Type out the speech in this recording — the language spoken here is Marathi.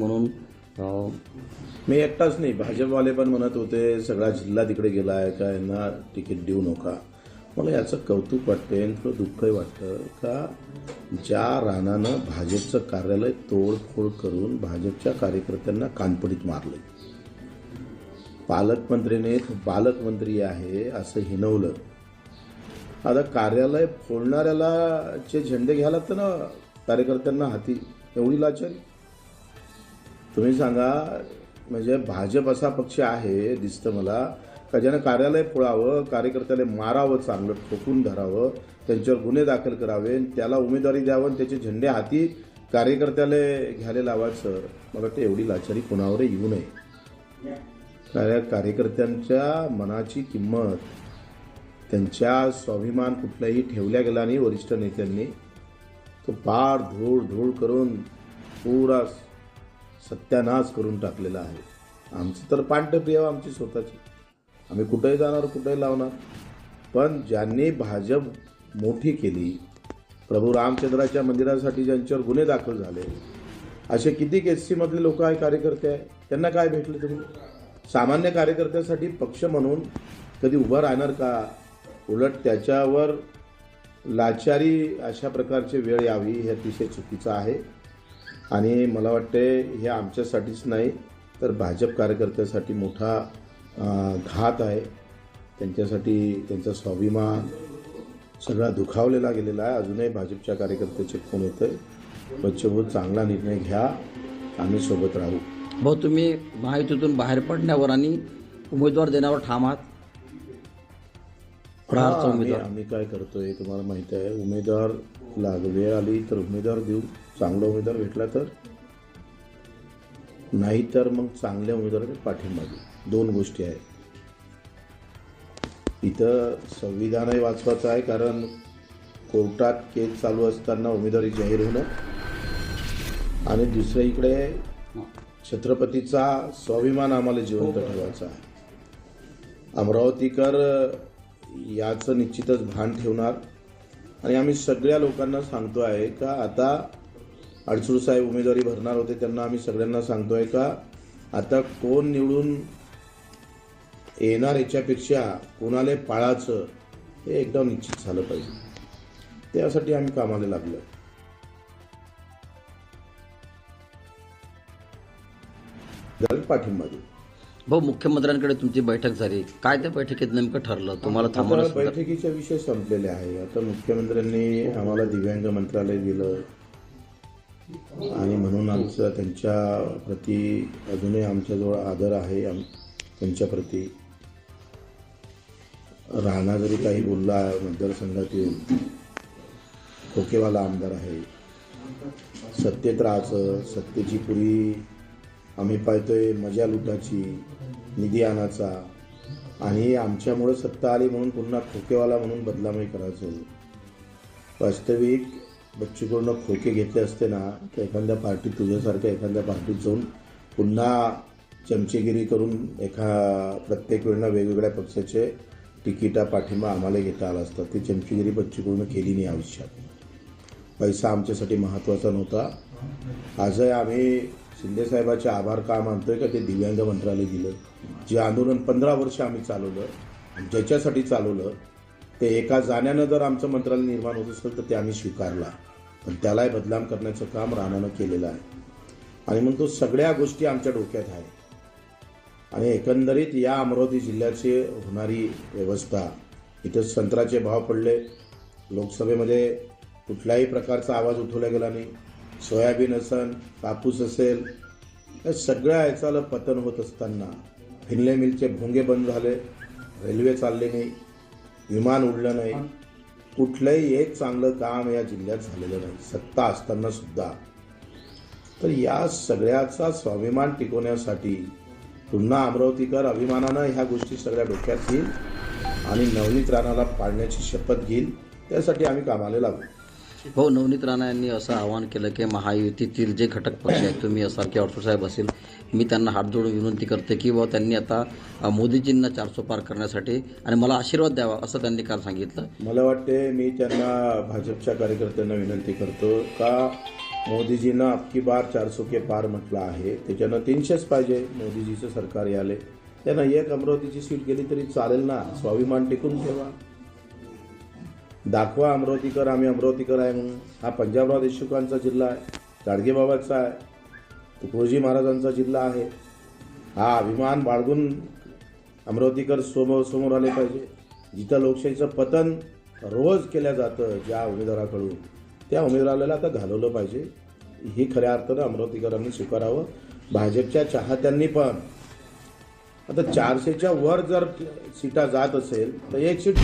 म्हणून मी एकटाच नाही. भाजपवाले पण म्हणत होते सगळा जिल्हा तिकडे गेला आहे का यांना तिकीट देऊ नका. मला याचं कौतुक वाटते आणि थोडं दुःखही वाटतं. का ज्या राणानं भाजपचं कार्यालय तोडफोड करून भाजपच्या कार्यकर्त्यांना कानपडीत मारलं पालकमंत्रीने पालकमंत्री आहे असं हिनवलं. आता कार्यालय फोडणाऱ्याला चे झेंडे घ्यायला लागतं ना कार्यकर्त्यांना हाती एवढी लाचारी. तुम्ही सांगा म्हणजे भाजप असा पक्ष आहे दिसतं मला का ज्यानं कार्यालय पुळावं कार्यकर्त्याला मारावं चांगलं ठोकून धरावं त्यांच्यावर गुन्हे दाखल करावे आणि त्याला उमेदवारी द्यावं आणि त्याचे झेंडे हाती कार्यकर्त्याला घ्यायला लावायचं मला वाटतं एवढी लाचारी कोणावर येऊ नये. कार्य कार्यकर्त्यांच्या मनाची किंमत त्यांच्या स्वाभिमान कुठलाही ठेवल्या गेला नाही वरिष्ठ नेत्यांनी. तो पार धूळ धूळ करून पुरा सत्यानाश करून टाकलेला आहे. आमचं तर पांढरप्रिय आमची स्वतःची. आम्ही कुठेही जाणार कुठेही लावणार. पण ज्यांनी भाजप मोठी केली प्रभू रामचंद्राच्या मंदिरासाठी ज्यांच्यावर गुन्हे दाखल झाले असे किती एस सीमधले लोक आहे कार्यकर्ते आहे त्यांना काय भेटलं तुम्ही? सामान्य कार्यकर्त्यासाठी पक्ष म्हणून कधी उभं राहणार का? उलट त्याच्यावर लाचारी अशा प्रकारची वेळ यावी हे अतिशय चुकीचं आहे. आणि मला वाटते हे आमच्यासाठीच नाही तर भाजप कार्यकर्त्यासाठी मोठा घात आहे. त्यांच्यासाठी त्यांचा स्वाभिमान सगळा दुखावलेला गेलेला आहे. अजूनही भाजपच्या कार्यकर्त्याचे फोन येतं आहे बच्चेभाऊ चांगला निर्णय घ्या. आम्ही सोबत राहू. भाऊ तुम्ही महायुतीतून बाहेर पडण्यावर आणि उमेदवार देण्यावर ठाम आहात. हा, उमेदवार. आम्ही काय करतोय तुम्हाला माहिती आहे. उमेदवार लाग वेळ आली तर उमेदवार देऊ चांगला उमेदवार भेटला तर? नाही तर मग चांगल्या उमेदवाराला पाठिंबा देऊ दोन गोष्टी आहेत. इथं संविधानही वाचवायचं आहे कारण कोर्टात केस चालू असताना उमेदवारी जाहीर होणं आणि दुसऱ्या इकडे छत्रपतीचा स्वाभिमान आम्हाला जिवंत ठेवायचा आहे. अमरावतीकर याचं निश्चितच भान ठेवणार. आणि आम्ही सगळ्या लोकांना सांगतो आहे का आता अडसूळ साहेब उमेदवारी भरणार होते त्यांना आम्ही सगळ्यांना सांगतो आहे का आता कोण निवडून येणार याच्यापेक्षा कोणाला पाळाचं हे एकदम निश्चित झालं पाहिजे. त्यासाठी आम्ही कामाला लागलो पाठिंबा देऊ. भाऊ मुख्यमंत्र्यांकडे तुमची बैठक झाली. काय त्या बैठकीत नेमकं ठरलं? तुम्हाला थांबवलं बैठकीचा विषय संपलेले आहे. आता मुख्यमंत्र्यांनी आम्हाला दिव्यांग मंत्रालय दिलं. आणि म्हणून आमचं त्यांच्या प्रती अजूनही आमच्याजवळ आदर आहे आम त्यांच्या प्रती. राणा जरी काही बोलला मतदारसंघातील खोकेवाला आमदार आहे. सत्तेत राहायचं सत्तेची पुरी आम्ही पाहतोय मजा लुटाची निधी आणाचा आणि आमच्यामुळं सत्ता आली म्हणून पुन्हा खोकेवाला म्हणून बदलामही करायचं. वास्तविक बच्चूकडून खोके घेतले असते ना तर एखाद्या पार्टीत तुझ्यासारख्या एखाद्या पार्टीत जाऊन पुन्हा चमचेगिरी करून एका प्रत्येक वेळेला वेगवेगळ्या पक्षाचे तिकिटा पाठिंबा आम्हाला घेता आला असता. ती चमचेगिरी बच्चूकडून केली नाही आयुष्यात पैसा आमच्यासाठी महत्त्वाचा नव्हता. आजही आम्ही शिंदेसाहेबाचे आभार का मानतोय का ते दिव्यांग मंत्रालय दिलं. जे आंदोलन पंधरा वर्ष आम्ही चालवलं ज्याच्यासाठी चालवलं ते एका जाण्यानं जर आमचं मंत्रालय निर्माण होत असेल तर ते आम्ही स्वीकारला. पण त्यालाही बदनाम करण्याचं काम राणानं केलेलं आहे. आणि मग तो सगळ्या गोष्टी आमच्या डोक्यात आहे आणि एकंदरीत या अमरावती जिल्ह्याची होणारी व्यवस्था इथं संत्र्याचे भाव पडले. लोकसभेमध्ये कुठल्याही प्रकारचा आवाज उठवला गेला नाही. सोयाबीन असेल कापूस असेल या सगळ्या याचाला पतन होत असताना फिनले मिलचे भोंगे बंद झाले रेल्वे चालले नाही विमान उडलं नाही. कुठलंही एक चांगलं काम या जिल्ह्यात झालेलं नाही. सत्ता असताना सुद्धा. तर या सगळ्याचा स्वाभिमान टिकवण्यासाठी पुन्हा अमरावतीकर अभिमानानं ह्या गोष्टी सगळ्या डोक्यात घेईल आणि नवनीत राणाला पाळण्याची शपथ घेईल. त्यासाठी आम्ही कामाला लागू. हो नवनीत राणा यांनी असं आवाहन केलं की महायुतीतील जे घटक पक्ष आहेत तुम्ही असाल की अडसूळ साहेब असेल मी त्यांना हात जोडून विनंती करते की बुवा त्यांनी आता मोदीजींना चारसो पार करण्यासाठी आणि मला आशीर्वाद द्यावा असं त्यांनी काल सांगितलं. मला वाटते मी त्यांना भाजपच्या कार्यकर्त्यांना विनंती करतो का मोदीजीनं अख्खी बार चारसो के पार म्हटलं आहे त्याच्यानं तीनशेच पाहिजे मोदीजीचं सरकार याले. त्यांना एक अमरावतीची सीट गेली तरी चालेल ना स्वाभिमान टिकून ठेवा. दाखवा अमरावतीकर आम्ही अमरावतीकर आहे म्हणून. हा पंजाबराव देशमुखांचा जिल्हा आहे. गाडगेबाबाचा आहे. तुकडोजी महाराजांचा जिल्हा आहे. हा अभिमान बाळगून अमरावतीकर समोर समोर आले पाहिजे. जिथं लोकशाहीचं पतन रोज केलं जातं ज्या उमेदवाराकडून त्या उमेदवाराला आता घालवलं पाहिजे. ही खऱ्या अर्थानं अमरावतीकरांनी स्वीकारावं. भाजपच्या चाहत्यांनी पण. आता चारशेच्या वर जर सीटा जात असेल तर एक सीट